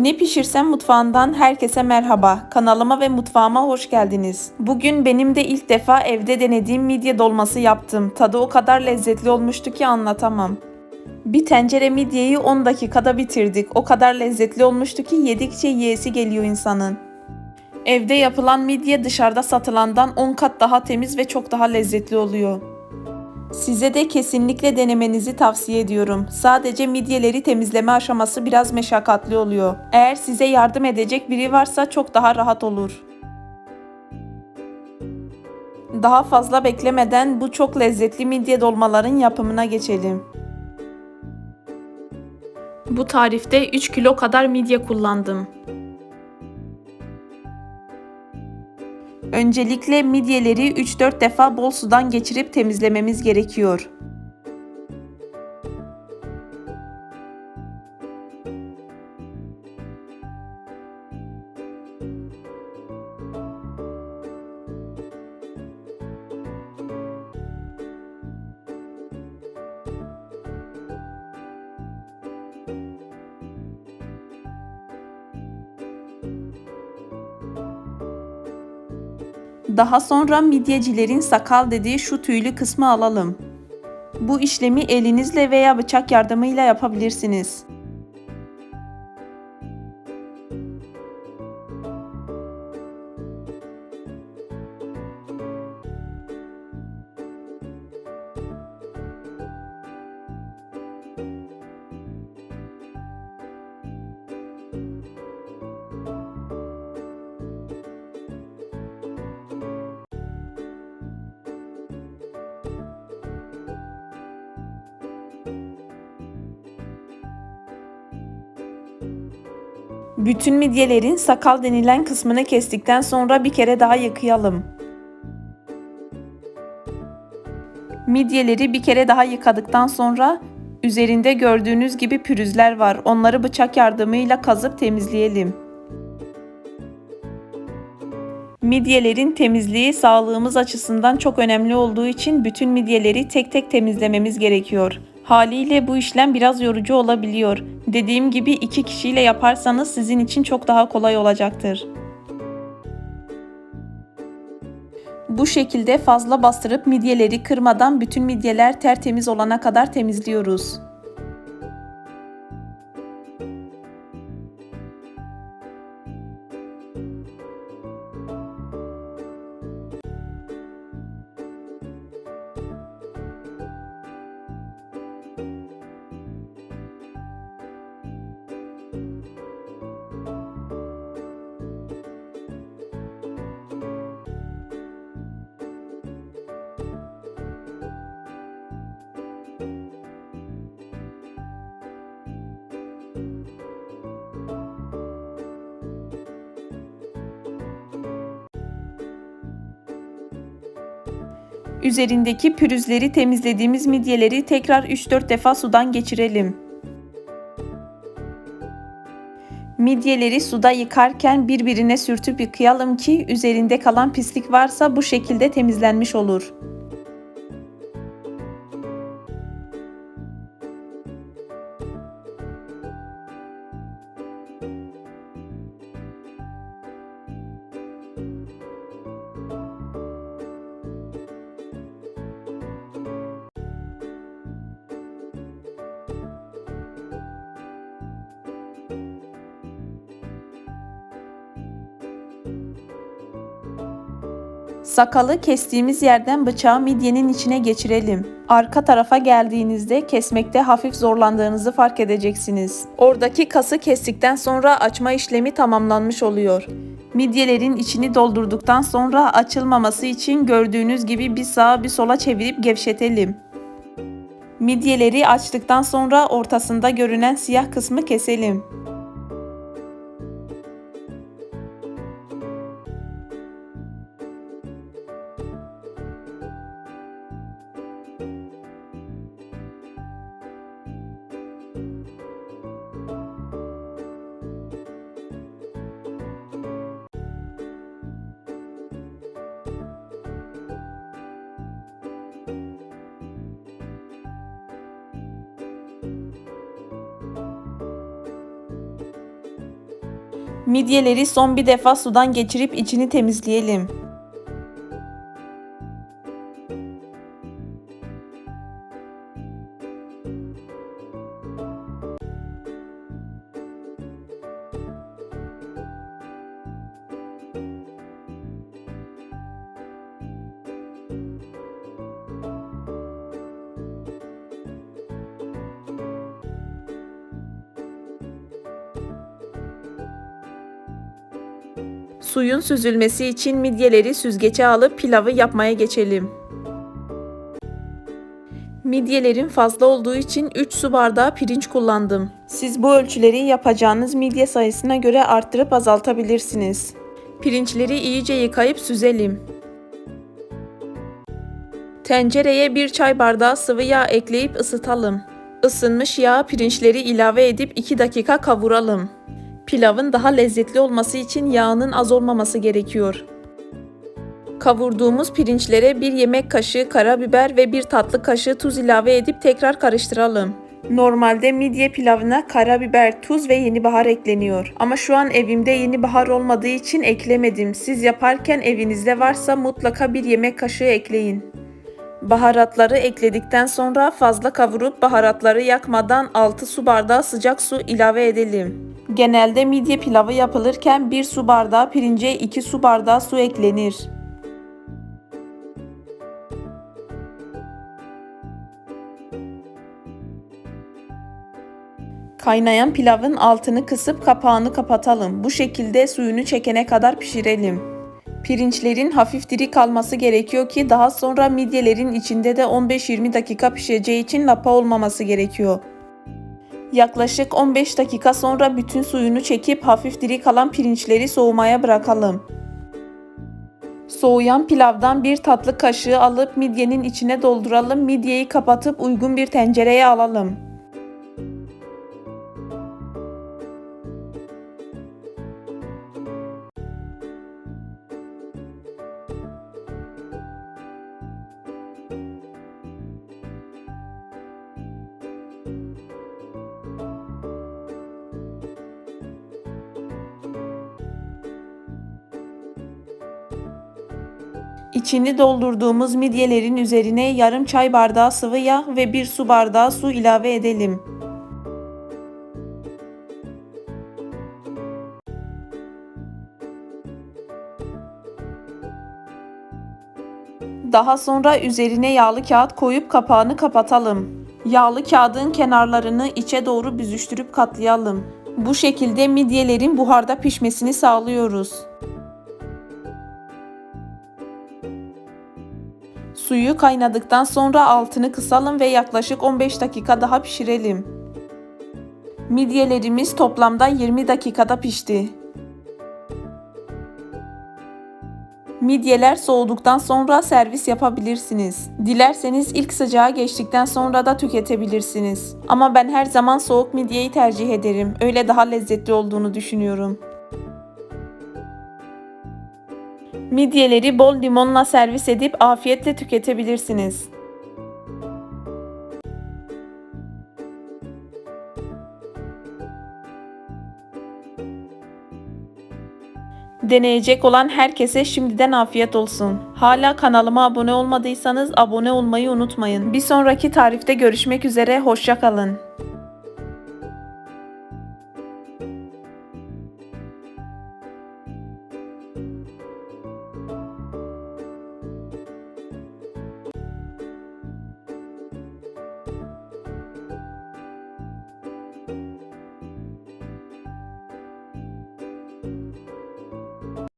Ne pişirsem mutfağından herkese merhaba. Kanalıma ve mutfağıma hoş geldiniz. Bugün benim de ilk defa evde denediğim midye dolması yaptım. Tadı o kadar lezzetli olmuştu ki anlatamam. Bir tencere midyeyi 10 dakikada bitirdik. O kadar lezzetli olmuştu ki yedikçe yiyesi geliyor insanın. Evde yapılan midye dışarıda satılandan 10 kat daha temiz ve çok daha lezzetli oluyor. Size de kesinlikle denemenizi tavsiye ediyorum. Sadece midyeleri temizleme aşaması biraz meşakkatli oluyor. Eğer size yardım edecek biri varsa çok daha rahat olur. Daha fazla beklemeden bu çok lezzetli midye dolmaların yapımına geçelim. Bu tarifte 3 kilo kadar midye kullandım. Öncelikle midyeleri 3-4 defa bol sudan geçirip temizlememiz gerekiyor. Daha sonra midyecilerin sakal dediği şu tüylü kısmı alalım. Bu işlemi elinizle veya bıçak yardımıyla yapabilirsiniz. Bütün midyelerin sakal denilen kısmını kestikten sonra bir kere daha yıkayalım. Midyeleri bir kere daha yıkadıktan sonra üzerinde gördüğünüz gibi pürüzler var. Onları bıçak yardımıyla kazıp temizleyelim. Midyelerin temizliği sağlığımız açısından çok önemli olduğu için bütün midyeleri tek tek temizlememiz gerekiyor. Haliyle bu işlem biraz yorucu olabiliyor. Dediğim gibi iki kişiyle yaparsanız sizin için çok daha kolay olacaktır. Bu şekilde fazla bastırıp midyeleri kırmadan bütün midyeler tertemiz olana kadar temizliyoruz. Üzerindeki pürüzleri temizlediğimiz midyeleri tekrar 3-4 defa sudan geçirelim. Midyeleri suda yıkarken birbirine sürtüp yıkayalım ki üzerinde kalan pislik varsa bu şekilde temizlenmiş olur. Sakalı kestiğimiz yerden bıçağı midyenin içine geçirelim. Arka tarafa geldiğinizde kesmekte hafif zorlandığınızı fark edeceksiniz. Oradaki kası kestikten sonra açma işlemi tamamlanmış oluyor. Midyelerin içini doldurduktan sonra açılmaması için gördüğünüz gibi bir sağa bir sola çevirip gevşetelim. Midyeleri açtıktan sonra ortasında görünen siyah kısmı keselim. Midyeleri son bir defa sudan geçirip içini temizleyelim. Suyun süzülmesi için midyeleri süzgece alıp pilavı yapmaya geçelim. Midyelerin fazla olduğu için 3 su bardağı pirinç kullandım. Siz bu ölçüleri yapacağınız midye sayısına göre arttırıp azaltabilirsiniz. Pirinçleri iyice yıkayıp süzelim. Tencereye 1 çay bardağı sıvı yağ ekleyip ısıtalım. Isınmış yağa pirinçleri ilave edip 2 dakika kavuralım. Pilavın daha lezzetli olması için yağının az olmaması gerekiyor. Kavurduğumuz pirinçlere bir yemek kaşığı karabiber ve bir tatlı kaşığı tuz ilave edip tekrar karıştıralım. Normalde midye pilavına karabiber, tuz ve yeni bahar ekleniyor. Ama şu an evimde yeni bahar olmadığı için eklemedim. Siz yaparken evinizde varsa mutlaka bir yemek kaşığı ekleyin. Baharatları ekledikten sonra fazla kavurup baharatları yakmadan 6 su bardağı sıcak su ilave edelim. Genelde midye pilavı yapılırken 1 su bardağı pirince 2 su bardağı su eklenir. Kaynayan pilavın altını kısıp kapağını kapatalım. Bu şekilde suyunu çekene kadar pişirelim. Pirinçlerin hafif diri kalması gerekiyor ki daha sonra midyelerin içinde de 15-20 dakika pişeceği için lapa olmaması gerekiyor. Yaklaşık 15 dakika sonra bütün suyunu çekip hafif diri kalan pirinçleri soğumaya bırakalım. Soğuyan pilavdan bir tatlı kaşığı alıp midyenin içine dolduralım. Midyeyi kapatıp uygun bir tencereye alalım. İçini doldurduğumuz midyelerin üzerine yarım çay bardağı sıvı yağ ve bir su bardağı su ilave edelim. Daha sonra üzerine yağlı kağıt koyup kapağını kapatalım. Yağlı kağıdın kenarlarını içe doğru büzüştürüp katlayalım. Bu şekilde midyelerin buharda pişmesini sağlıyoruz. Suyu kaynadıktan sonra altını kısalım ve yaklaşık 15 dakika daha pişirelim. Midyelerimiz toplamda 20 dakikada pişti. Midyeler soğuduktan sonra servis yapabilirsiniz. Dilerseniz ilk sıcağı geçtikten sonra da tüketebilirsiniz. Ama ben her zaman soğuk midyeyi tercih ederim. Öyle daha lezzetli olduğunu düşünüyorum. Midyeleri bol limonla servis edip afiyetle tüketebilirsiniz. Deneyecek olan herkese şimdiden afiyet olsun. Hala kanalıma abone olmadıysanız abone olmayı unutmayın. Bir sonraki tarifte görüşmek üzere, hoşçakalın.